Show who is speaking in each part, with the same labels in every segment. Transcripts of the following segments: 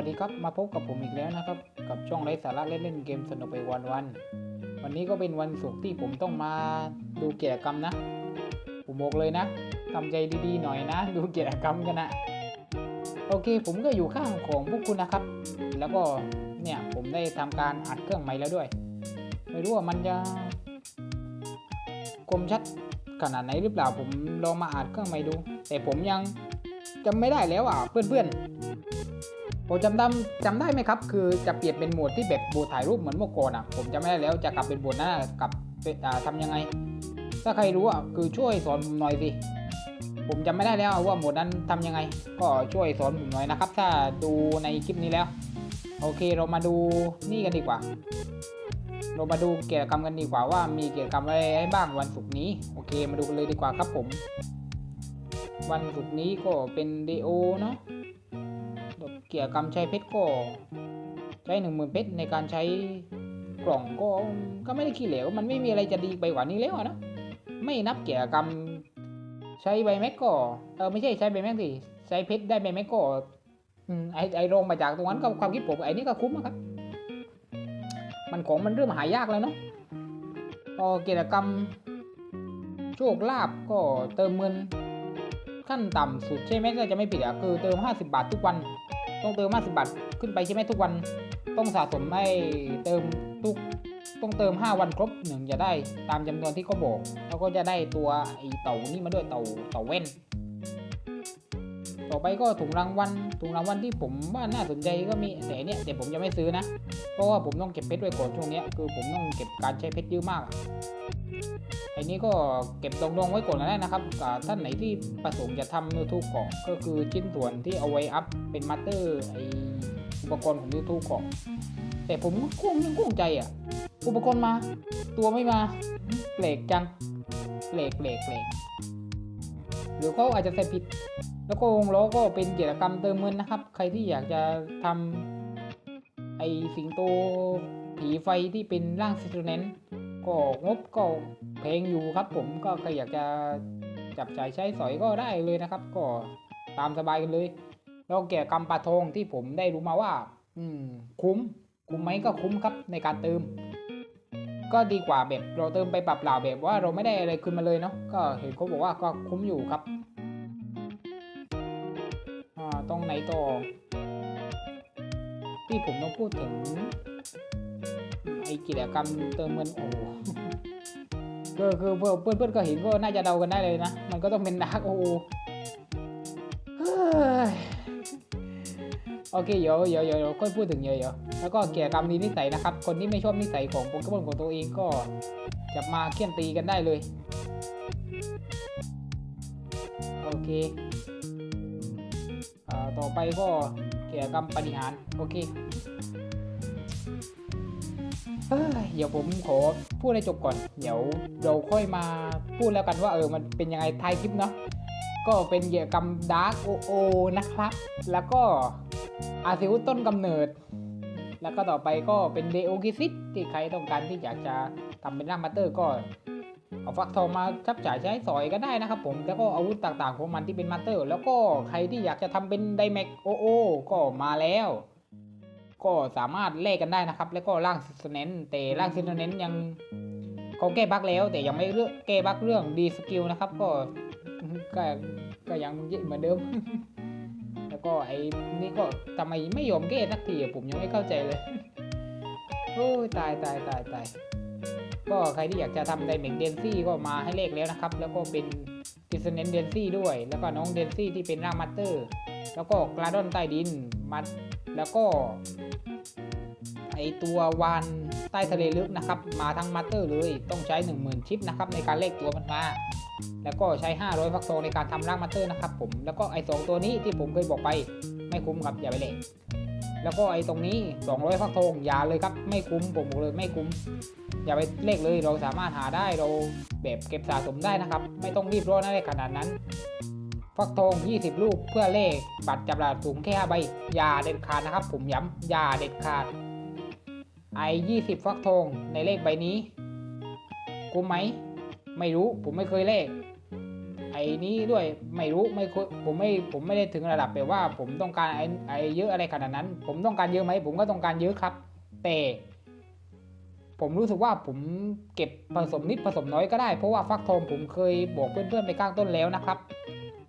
Speaker 1: วัสดีครับมาพบกับผมอีกแล้วนะครับ กับช่องไร้สาระเล่นเล่นเกมสนุกไปวันวัน วันนี้ก็เป็นวันศุกร์ที่ผมต้องมาดูกิจกรรมนะ ผมบอกเลยนะทำใจดีๆหน่อยนะ ดูกิจกรรมกันนะโอเค ผมก็อยู่ข้างของพวกคุณนะครับ แล้วก็เนี่ยผมได้ทำการอัดเครื่องใหม่แล้วด้วย ไม่รู้ว่ามันจะคมชัดขนาดไหนหรือเปล่าผมลองมาอัดเครื่องใหม่ดู แต่ผมยังจำไม่ได้แล้วอะเพื่อนๆ ผมจำได้จำได้ไหมครับ คือจะเปลี่ยนเป็นโหมดที่แบบโหมดถ่ายรูปเหมือนเมื่อก่อนอะ ผมจำไม่ได้แล้วจะกลับเป็นโหมดหน้ากลับทำยังไง ถ้าใครรู้อะคือช่วยสอนผมหน่อยสิผมจำไม่ได้แล้วว่าโหมดนั้นทำยังไง ก็ช่วยสอนผมหน่อยนะครับ ถ้าดูในคลิปนี้แล้ว โอเคเรามาดูนี่กันดีกว่า เรามาดูกิจกรรมกันดีกว่าว่ามีกิจกรรมอะไรให้บ้างวันศุกร์นี้ โอเค มาดูกันเลยดีกว่าครับผม วันศุกร์นี้ก็เป็นเดโอเนาะ เกี่ยวกับใช้เพชรก็ใช้หนึ่งหมื่นเพชรในการใช้กล่องก็ก็ไม่ได้ขี้เหลวมันไม่มีอะไรจะดีไปกว่านี้แล้วนะไม่นับเกี่ยวกับใช้ใบแม็กก็เออไม่ใช่ใช้ใบแม็กสิใช้เพชรได้ใบแม็กก็อไอไอโรงมาจากตรงนั้นก็ความคิดผมไอนี่ก็คุ้มอะครับ มันของมันเริ่มหายากแล้วเนาะพอกิจกรรมโชคลาภก็เติมเงินขั้นต่ำสุดใช่ไหมถ้าจะไม่ผิดอะคือเติม 50 บาททุกวัน ต้องเติม50บาทขึ้นไปใช่ไหมทุกวัน ต้องสะสมให้เติมทุกต้องเติม 5 วันครบหนึ่งจะได้ตามจำนวนที่เขาบอก แล้วก็จะได้ตัวไอเต่านี่มาด้วยเต่าเต่าเว้น ต่อไปก็ถุงรางวัลถุงรางวัลที่ผมว่าน่าสนใจก็มีแต่เนี่ยแต่ผมจะไม่ซื้อนะ เพราะว่าผมต้องเก็บเพชรไว้ก่อนช่วงเนี้ยคือผมต้องเก็บการใช้เพชรเยอะมากอะไอ้นี้ก็เก็บดองๆไว้ก่อนก็ได้นะครับท่านไหนที่ประสงค์จะทำยูทูบเกาะก็คือชิ้นส่วนที่เอาไว้อัพเป็นมัตเตอร์ไออุปกรณ์ของยูทูบเกาะแต่ผมก็กุ้งยังกุ้งใจอะ อุปกรณ์มา ตัวไม่มาเปลกจังเปลกเปลกเปลก หรือเขาอาจจะใส่ผิด แล้วก็วงล้อก็เป็นกิจกรรมเติมเงินนะครับ ใครที่อยากจะทำไอสิงโตผีไฟที่เป็นร่างซิตเนนก็งบก็แพงอยู่ครับ ผมก็ใครอยากจะจับจ่ายใช้สอยก็ได้เลยนะครับ ก็ตามสบายกันเลยแล้วกิจกรรมปลาทองที่ผมได้รู้มาว่า อืม คุ้ม คุ้มไหมก็คุ้มครับในการเติม ก็ดีกว่าแบบเราเติมไปปรับเปล่าแบบว่าเราไม่ได้อะไรคืนมาเลยเนาะก็เห็นเขาบอกว่าก็คุ้มอยู่ครับอ่าตรงไหนต่อที่ผมต้องพูดถึงไอ้กิจกรรมเติมเงินโอ้โหก็คือเพื่อนเพื่อนเพื่อนก็เห็นก็น่าจะเดากันได้เลยนะ มันก็ต้องเป็นดาร์กโอ โอเคเดี๋ยวเดี๋ยวเดี๋ยวค่อยพูดถึงเดี๋ยวเดี๋ยวแล้วก็กิจกรรมดีนิสัยนะครับ คนที่ไม่ชอบนิสัยของโปเกมอนของตัวเองก็จะมาเคี่ยนตีกันได้เลย โอเคอ่าต่อไปก็เกี่ยวกับกรรมปฏิหารโอเคเอ้ยเดี๋ยวผมขอพูดให้จบก่อน เดี๋ยวเราค่อยมาพูดแล้วกันว่าเออมันเป็นยังไงท้ายคลิปเนาะก็เป็นเกี่ยวกับกรรมดาร์กโอโอนะครับ แล้วก็ อาซิวต้นกำเนิด แล้วก็ต่อไปก็เป็นเดโอกิซิตที่ใครต้องการที่อยากจะทำเป็นร่างมาเตอร์ก็เอาฟักทองมาจับจ่ายใช้สอยก็ได้นะครับผม แล้วก็อาวุธต่างๆของมันที่เป็นมาเตอร์ แล้วก็ใครที่อยากจะทำเป็นไดแม็กโอโอก็มาแล้ว ก็สามารถแลกกันได้นะครับ แล้วก็ร่างซิสเนนแต่ร่างซิสเนนยังเขาแก้บั๊กแล้ว แต่ยังไม่เรื่องแก้บั๊กเรื่องดีสกิลนะครับก็ก็ก็ยังเหมือนเดิม แล้วก็ไอ้ นี่ก็ทำไมไม่ยอมแก้สักทีอะผมยังไม่เข้าใจเลยโอ้ยตายตายตายตายก็ใครที่อยากจะทำไดเมกเดนซี่ก็มาให้เลขแล้วนะครับ แล้วก็เป็นดิสเนนเดนซี่ด้วย แล้วก็น้องเดนซี่ที่เป็นร่างมัตเตอร์ แล้วก็กราดอนใต้ดินมัดแล้วก็ไอตัววานใต้ทะเลลึกนะครับ มาทั้งมัตเตอร์เลยต้องใช้ 10,000 ชิปนะครับในการเลขตัวมันมาแล้วก็ใช้ 500 ฟักทองในการทำร่างมัตเตอร์นะครับผมแล้วก็ไอสองตัวนี้ที่ผมเคยบอกไป ไม่คุ้มครับอย่าไปเล่นแล้วก็ไอ้ตรงนี้ 200 ฟักทองอย่าเลยครับ ไม่คุ้มผมบอกเลยไม่คุ้ม อย่าไปเลขเลยเราสามารถหาได้เราแบบเก็บสะสมได้นะครับ ไม่ต้องรีบร้อนอะไรขนาดนั้น ฟักทอง 20 ลูกเพื่อเลขบัตรจับหลาดสูงแค่5ใบอย่าเด็ดขาดนะครับ ผมย้ำอย่าเด็ดขาดไอ้20 ฟักทองในเลขใบนี้ คุ้มไหม ไม่รู้ผมไม่เคยเลข ไอ้นี้ด้วยไม่รู้ไม่ผมไม่ผมไม่ได้ถึงระดับแบบว่า ผมต้องการไอ้ไอ้เยอะอะไรขนาดนั้น ผมต้องการเยอะไหมผมก็ต้องการเยอะครับ แต่ ผมรู้สึกว่าผมเก็บผสมนิดผสมน้อยก็ได้เพราะว่าฟักทองผมเคยบอกเพื่อนๆไปข้างต้นแล้วนะครับ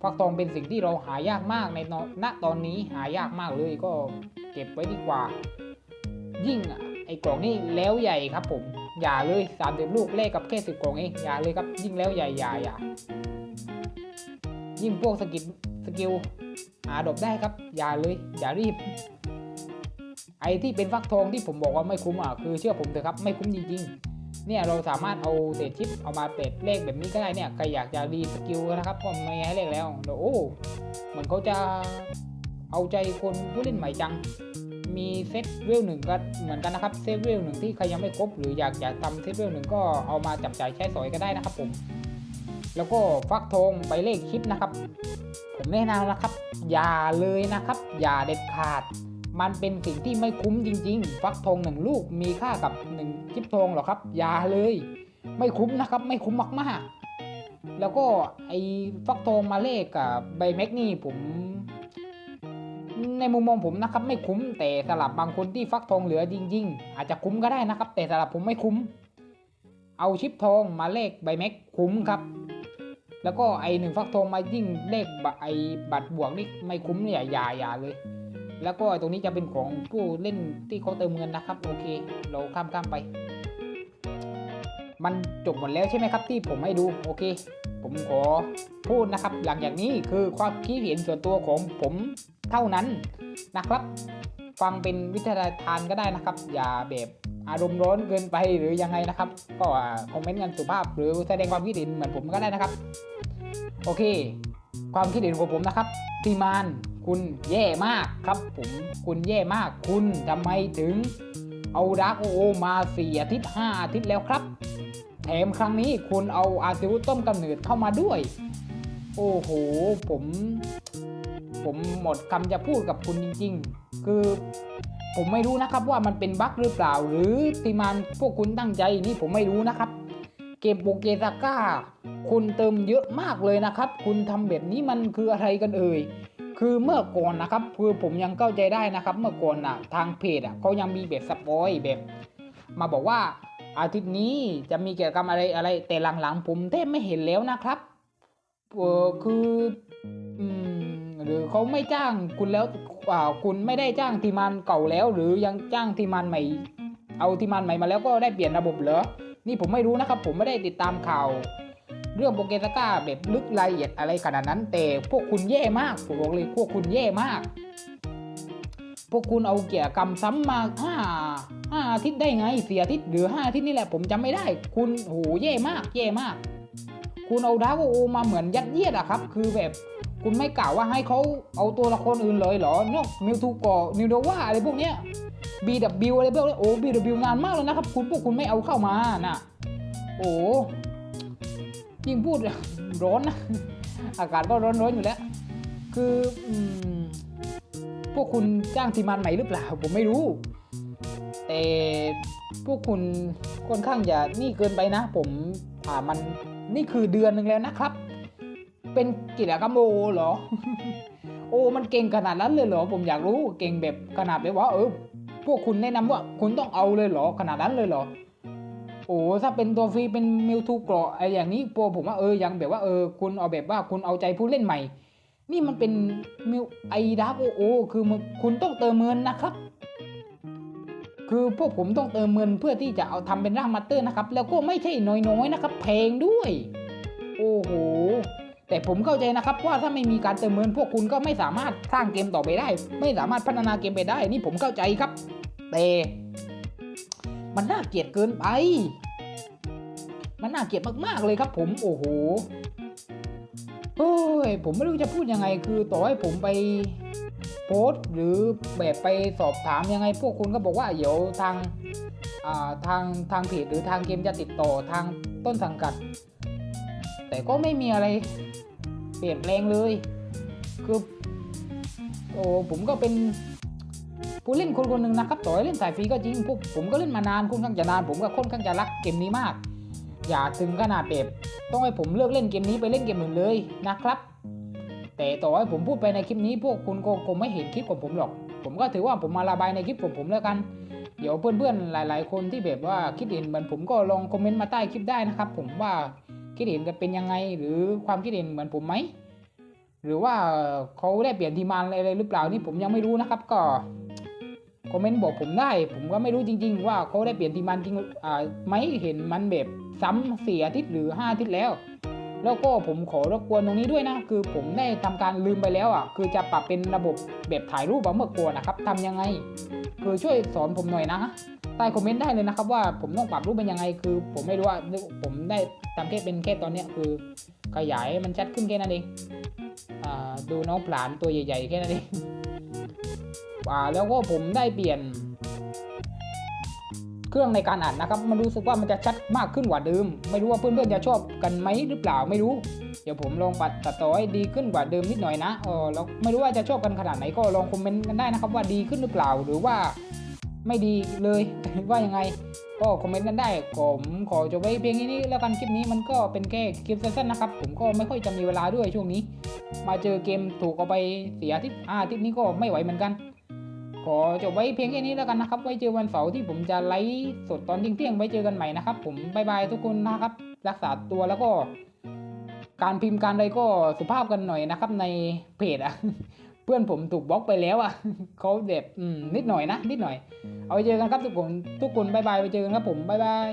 Speaker 1: ฟักทองเป็นสิ่งที่เราหายากมากในณตอนนี้หายากมากเลยก็เก็บไว้ดีกว่า ยิ่งไอ้กล่องนี่แล้วใหญ่ครับผมอย่าเลยสามสิบลูกเลขกับแค่สิบกล่องเองอย่าเลยครับยิ่งแล้วใหญ่อย่าอย่า ยิ่งพวกสกิลสกิลหาดอกได้ครับ อย่าเลย อย่ารีบ ไอ้ที่เป็นฟักทองที่ผมบอกว่าไม่คุ้มอะคือเชื่อผมเถอะครับไม่คุ้มจริงๆ เนี่ยเราสามารถเอาเศษชิปเอามาเป็ดเลขแบบนี้ก็ได้เนี่ยใครอยากจะรีสกิลนะครับก็ไม่ให้เลขแล้วเดี๋ยวโอ้เหมือนเขาจะเอาใจคนผู้เล่นใหม่จัง มีเซตเวลหนึ่งก็เหมือนกันนะครับเซตเวลหนึ่งที่ใครยังไม่ครบหรืออยากจะทำเซตเวลหนึ่งก็เอามาจับจ่ายใช้สอยก็ได้นะครับผม แล้วก็ฟักทองใบเลขคลิปนะครับ ผมแนะนำนะครับ อย่าเลยนะครับ อย่าเด็ดขาด มันเป็นสิ่งที่ไม่คุ้มจริง ๆ ฟักทองหนึ่งลูกมีค่ากับหนึ่งคลิปทองหรอครับ อย่าเลย ไม่คุ้มนะครับ ไม่คุ้มมากๆ แล้วก็ไอ้ฟักทองมาเลขกับใบแม็กนี่ผมในมุมมองผมนะครับไม่คุ้มแต่สำหรับบางคนที่ฟักทองเหลือจริง ๆ อาจจะคุ้มก็ได้นะครับ แต่สำหรับผมไม่คุ้ม เอาชิปทองมาเลขใบแม็กคุ้มครับ แล้วก็ไอหนึ่งฟักทองมายิ่งเลขบไอบัตรบวกนี่ไม่คุ้มเนี่ยอย่าอย่าเลย แล้วก็ตรงนี้จะเป็นของผู้เล่นที่เขาเติมเงินนะครับ โอเค เราข้ามข้ามไป มันจบหมดแล้วใช่ไหมครับ ที่ผมให้ดูโอเค ผมขอพูดนะครับ หลังจากนี้คือความคิดเห็นส่วนตัวของผมเท่านั้นนะครับ ฟังเป็นวิทยาทานก็ได้นะครับ อย่าแบบ อารมณ์ร้อนเกินไปหรือยังไงนะครับ ก็คอมเมนต์กันสุภาพ หรือแสดงความคิดเห็นเหมือนผมก็ได้นะครับ โอเค ความคิดเห็นของผมนะครับทีมานคุณแย่มากครับผมคุณแย่มาก คุณทำไมถึงเอาดาร์กโอมาสี่อาทิตย์ห้าอาทิตย์แล้วครับแถมครั้งนี้คุณเอาอาซิวุต้มกำเนิดเข้ามาด้วย โอ้โห ผม ผมหมดคำจะพูดกับคุณจริง ๆ คือผมไม่รู้นะครับว่ามันเป็นบั๊กหรือเปล่า หรือทีมานพวกคุณตั้งใจนี่ผมไม่รู้นะครับ เกมโปเกซาก้าคุณเติมเยอะมากเลยนะครับ คุณทำแบบนี้มันคืออะไรกันเอ่ยคือเมื่อก่อนนะครับคือผมยังเข้าใจได้นะครับ เมื่อก่อนอะทางเพจอะเขายังมีแบบสปอยแบบ มาบอกว่าอาทิตย์นี้จะมีกิจกรรมอะไรอะไร แต่หลังๆ ผมแทบไม่เห็นแล้วนะครับเออคืออืม รือเขาไม่จ้างคุณแล้วอ่าคุณไม่ได้จ้างทีมงานเก่าแล้ว หรือยังจ้างทีมงานใหม่ เอาทีมงานใหม่มาแล้วก็ได้เปลี่ยนระบบเหรอนี่ผมไม่รู้นะครับ ผมไม่ได้ติดตามข่าว เรื่องโปเกสก้าแบบลึกรายละเอียดอะไรขนาดนั้น แต่พวกคุณแย่มากผมบอกเลยพวกคุณแย่มาก พวกคุณเอาเกี่ยกรรมซ้ำมาห้าห้าอาทิตย์ได้ไงเสียอาทิตย์หรือห้าอาทิตย์นี่แหละ ผมจำไม่ได้ คุณโหแย่มากแย่มาก คุณเอาดาวโอมาเหมือนยัดเยียดอะครับ คือแบบ คุณไม่กล่าวว่าให้เขาเอาตัวละครอื่นเลยเหรอนอกมิวทูกอนิวโดว่าอะไรพวกเนี้ย BW อะไรพวกนี้โอ้ BW นานมากแล้วนะครับ คุณพวกคุณไม่เอาเข้ามาน่ะ โอ้ยิ่งพูดร้อนนะ อากาศก็ร้อนๆอยู่แล้ว คืออพวกคุณจ้างทีมงานใหม่หรือเปล่า ผมไม่รู้ แต่พวกคุณค่อนข้างจะนี่เกินไปนะ ผมอ่ามันนี่คือเดือนหนึ่งแล้วนะครับ เป็นกิจกรรมโอเหรอ โอ้มันเก่งขนาดนั้นเลยเหรอ ผมอยากรู้เก่งแบบขนาดแบบว่า เออ พวกคุณแนะนำว่า คุณต้องเอาเลยเหรอขนาดนั้นเลยเหรอ โอ้ถ้าเป็นตัวฟรีเป็นมิวทูกราะไออย่างนี้โปผมว่าเออยังแบบว่าเออ คุณเอาแบบว่าคุณเอาใจผู้เล่นใหม่ นี่มันเป็นมิวไอดาร์กโอโอคือคุณต้องเติมเงินนะครับคือพวกผมต้องเติมเงินเพื่อที่จะเอาทำเป็นร่างมาเตอร์นะครับ แล้วก็ไม่ใช่น้อยๆนะครับ แพงด้วย โอ้โห แต่ผมเข้าใจนะครับว่าถ้าไม่มีการเติมเงินพวกคุณก็ไม่สามารถสร้างเกมต่อไปได้ ไม่สามารถพัฒนาเกมไปได้ นี่ผมเข้าใจครับ แต่มันน่าเกลียดเกินไป มันน่าเกลียดมากๆเลยครับผมโอ้โหเฮ้ยผมไม่รู้จะพูดยังไงคือต่อให้ผมไปโพสต์หรือแบบไปสอบถามยังไง พวกคุณก็บอกว่าเดี๋ยวทางอ่าทางทางเพจหรือทางเกมจะติดต่อทางต้นสังกัด แต่ก็ไม่มีอะไรเปลี่ยนแปลงเลย คือโอ้ผมก็เป็นผู้เล่นคนคนหนึ่งนะครับต่อให้เล่นสายฟรีก็จริงพวกผมก็เล่นมานานค่อนข้างจะนาน ผมก็ค่อนข้างจะรักเกมนี้มาก อย่าถึงขนาดแบบต้องให้ผมเลิกเล่นเกมนี้ไปเล่นเกมอื่นเลยนะครับ แต่ต่อให้ผมพูดไปในคลิปนี้ พวกคุณก็คงไม่เห็นคลิปของผมหรอก ผมก็ถือว่าผมมาระบายในคลิปของผมแล้วกันเดี๋ยวเพื่อนๆหลาย ๆ คนที่แบบว่าคิดเห็นเหมือนผมก็ลองคอมเมนต์มาใต้คลิปได้นะครับ ผมว่า คิดเห็นจะเป็นยังไง หรือความคิดเห็นเหมือนผมไหมหรือว่าเขาได้เปลี่ยนทีมานอะไรหรือเปล่านี่ผมยังไม่รู้นะครับก็คอมเมนต์บอกผมได้ ผมก็ไม่รู้จริง ๆ ว่าเขาได้เปลี่ยนทีมานจริงอ่าไหมเห็นมันแบบซ้ำสี่อาทิตย์หรือห้าอาทิตย์แล้ว แล้วก็ผมขอรบกวนตรงนี้ด้วยนะ คือผมได้ทำการลืมไปแล้วอะ คือจะปรับเป็นระบบแบบถ่ายรูปแบบเมื่อก่อนนะครับทำยังไง คือช่วยสอนผมหน่อยนะใต้คอมเมนต์ได้เลยนะครับว่าผมต้องปรับรูปเป็นยังไง คือผมไม่รู้ว่าผมได้ทำแค่เป็นแค่ตอนนี้คือขยายมันชัดขึ้นแค่นั้นเองอ่าดูน้องผลานตัวใหญ่ๆแค่นั้นเองอ่าแล้วก็ผมได้เปลี่ยน เครื่องในการอ่านนะครับมันรู้สึกว่ามันจะชัดมากขึ้นกว่าเดิม ไม่รู้ว่าเพื่อนๆจะชอบกันไหมหรือเปล่าไม่รู้ เดี๋ยวผมลองปัดตัดต่อให้ดีขึ้นกว่าเดิมนิดหน่อยนะเออแล้วไม่รู้ว่าจะชอบกันขนาดไหนก็ลองคอมเมนต์กันได้นะครับว่าดีขึ้นหรือเปล่าหรือว่าไม่ดีเลยว่ายังไง ก็คอมเมนต์กันได้ผมขอจบไว้เพียงแค่นี้แล้วกันคลิปนี้มันก็เป็นแค่คลิปสั้นๆนะครับผมก็ไม่ค่อยจะมีเวลาด้วยช่วงนี้ มาเจอเกมถูกเอาไปเสียทิตย์อาทิตย์นี้ก็ไม่ไหวเหมือนกัน ขอจบไว้เพียงแค่นี้แล้วกันนะครับ ไว้เจอวันเสาร์ที่ผมจะไลฟ์สดตอนเที่ยงๆไว้เจอกันใหม่นะครับ ผมบายบายทุกคนนะครับ รักษาตัวแล้วก็ การพิมพ์การอะไรก็สุภาพกันหน่อยนะครับ ในเพจอะเพื่อนผมถูกบล็อกไปแล้วอะเขาแบบนิดหน่อยนะนิดหน่อย เอาไว้เจอกันครับทุกคนทุกคนบายบายไปเจอกันครับผมบายบาย